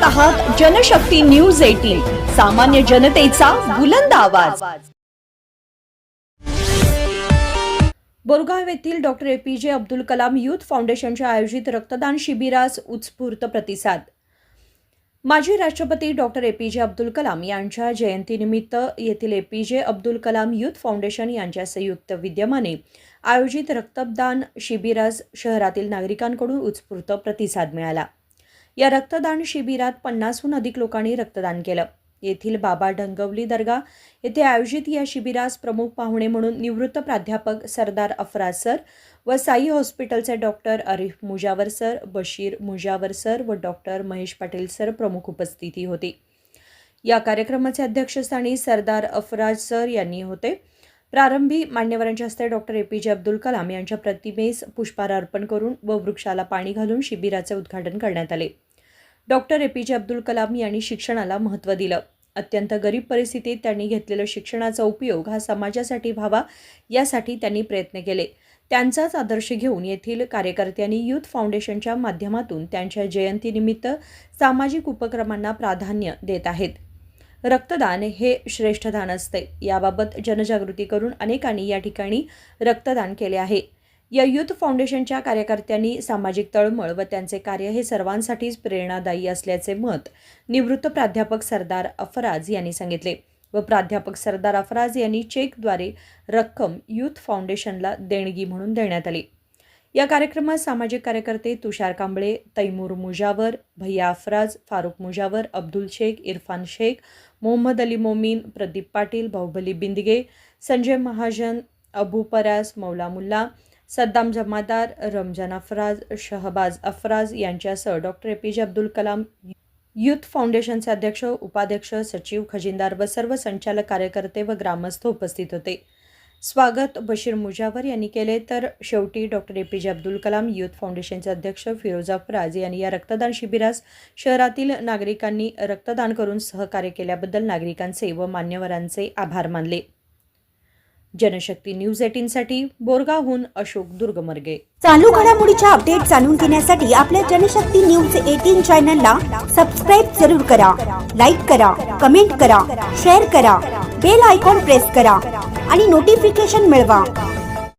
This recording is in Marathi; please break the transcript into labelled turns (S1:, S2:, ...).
S1: पाहत आहात जनशक्ती न्यूज एटीन सामान्य जनतेचा बुलंद आवाज. बोरगाव येथील डॉक्टर ए पी जे अब्दुल कलाम युथ फाउंडेशनच्या आयोजित रक्तदान शिबिरास उत्स्फूर्त प्रतिसाद. माजी राष्ट्रपती डॉक्टर ए पी जे अब्दुल कलाम यांच्या जयंतीनिमित्त येथील ए पी जे अब्दुल कलाम युथ फाउंडेशन यांच्या संयुक्त विद्यमाने आयोजित रक्तदान शिबिरास शहरातील नागरिकांकडून उत्स्फूर्त प्रतिसाद मिळाला. या रक्तदान शिबिरात पन्नासहून अधिक लोकांनी रक्तदान केलं. येथील बाबा डंगवली दर्गा येथे आयोजित या शिबिरास प्रमुख पाहुणे म्हणून निवृत्त प्राध्यापक सरदार अफराज सर व साई हॉस्पिटलचे doctor Arif Mujawar sir Bashir Mujawar sir व डॉक्टर महेश पाटील सर प्रमुख उपस्थिती होती. या कार्यक्रमाचे अध्यक्षस्थानी सरदार अफराज सर यांनी होते. प्रारंभी मान्यवरांच्या हस्ते डॉक्टर ए पी जे अब्दुल कलाम यांच्या प्रतिमेस पुष्पहार अर्पण करून व वृक्षाला पाणी घालून शिबिराचे उद्घाटन करण्यात आले. डॉक्टर ए पी जे अब्दुल कलाम यांनी शिक्षणाला महत्त्व दिलं. अत्यंत गरीब परिस्थितीत त्यांनी घेतलेला शिक्षणाचा उपयोग हा समाजासाठी व्हावा यासाठी त्यांनी प्रयत्न केले. त्यांचाच आदर्श घेऊन येथील कार्यकर्त्यांनी यूथ फाउंडेशनच्या माध्यमातून त्यांच्या जयंतीनिमित्त सामाजिक उपक्रमांना प्राधान्य देत आहेत. रक्तदान हे श्रेष्ठ दान असते. याबाबत जनजागृती करून अनेकांनी या ठिकाणी रक्तदान केले आहे. या युथ फाउंडेशनच्या कार्यकर्त्यांनी सामाजिक तळमळ व त्यांचे कार्य हे सर्वांसाठीच प्रेरणादायी असल्याचे मत निवृत्त प्राध्यापक सरदार अफराज यांनी सांगितले व प्राध्यापक सरदार अफराज यांनी चेकद्वारे रक्कम युथ फाउंडेशनला देणगी म्हणून देण्यात आली. या कार्यक्रमात सामाजिक कार्यकर्ते तुषार कांबळे तैमूर मुजावर भैया अफराज फारुख मुजावर अब्दुल शेख इरफान शेख मोहम्मद अली मोमीन प्रदीप पाटील बाहुबली बिंदगे संजय महाजन अबू परास मौला मुल्ला सद्दाम जमादार रमजान अफराज शहबाज अफराज यांच्यासह डॉक्टर ए पी जे अब्दुल कलाम युथ फाउंडेशनचे अध्यक्ष उपाध्यक्ष सचिव खजिनदार व सर्व संचालक कार्यकर्ते व ग्रामस्थ उपस्थित होते. स्वागत बशीर मुजावर यांनी केले. तर शेवटी डॉक्टर ए. पी. जे. अब्दुल कलाम युथ फाउंडेशनचे अध्यक्ष फिरोजा फराज यांनी या रक्तदान शिबिरास शहरातील नागरिकांनी रक्तदान करून सहकार्य केल्याबद्दल नागरिकांचे व मान्यवरांचे आभार मानले. जनशक्ती न्यूज एटीनसाठी बोरगावहून अशोक दुर्गमर्गे.
S2: चालू घडामोडीच्या अपडेट जाणून घेण्यासाठी आपल्या जनशक्ती न्यूज एटीन चॅनलला सबस्क्राईब जरूर करा. लाईक करा कमेंट करा शेअर करा बेल आयकॉन प्रेस करा. आणि नोटिफिकेशन मिळवा.